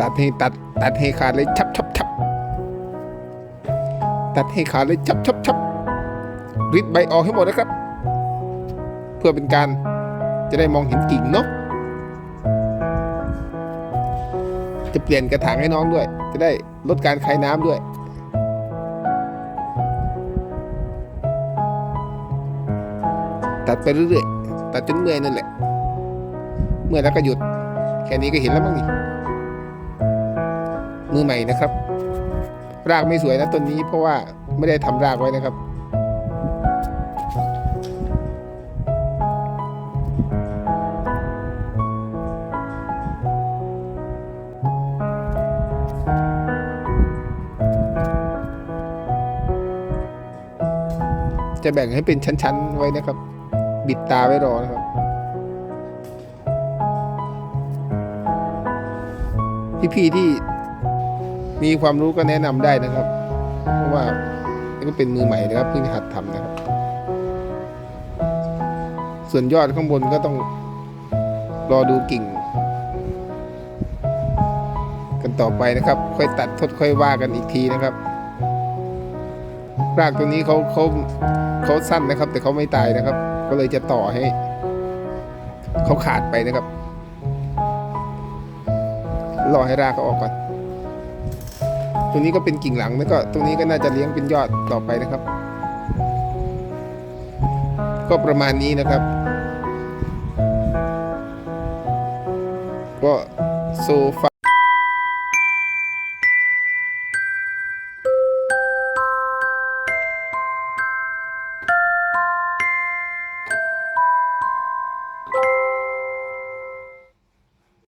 ตัดให้ตัด ตัดให้ขาดเลยชับชับชับตัดให้ขาดเลยชับชับชับริดใบออกให้หมดนะครับ เพื่อเป็นการจะได้มองเห็นกิ่งเนาะจะเปลี่ยนกระถางให้น้องด้วย จะได้ลดการคายน้ำด้วยตัดไปเรื่อยๆ ตัดจนเมื่อยนั่นแหละ เมื่อยแล้วก็หยุด แค่นี้ก็เห็นแล้วมั้งนี่ มือใหม่นะครับ รากไม่สวยนะต้นนี้เพราะว่าไม่ได้ทำรากไว้นะครับจะแบ่งให้เป็นชั้น ๆ ไว้นะครับ บิดตาไว้รอนะครับ พี่ ๆ ที่ มีความรู้ก็แนะนำได้นะครับ เพราะว่านี่ก็เป็นมือใหม่นะครับเพิ่งหัดทำนะครับ ส่วนยอดข้างบนก็ต้องรอดูกิ่ง กันต่อไปนะครับ ค่อยตัดทดค่อยว่ากันอีกทีนะครับรากตรงนี้เขาเขาเขาสั้นนะครับ แต่เขาไม่ตายนะครับ ก็เลยจะต่อให้เขาขาดไปนะครับรอให้รากเขาออกก่อน รงนี้ก็เป็นกิ่งหลังแล้วก็ตรงนี้ก็น่าจะเลี้ยงเป็นยอดต่อไปนะครับ ก็ประมาณนี้นะครับ ก็โซฟา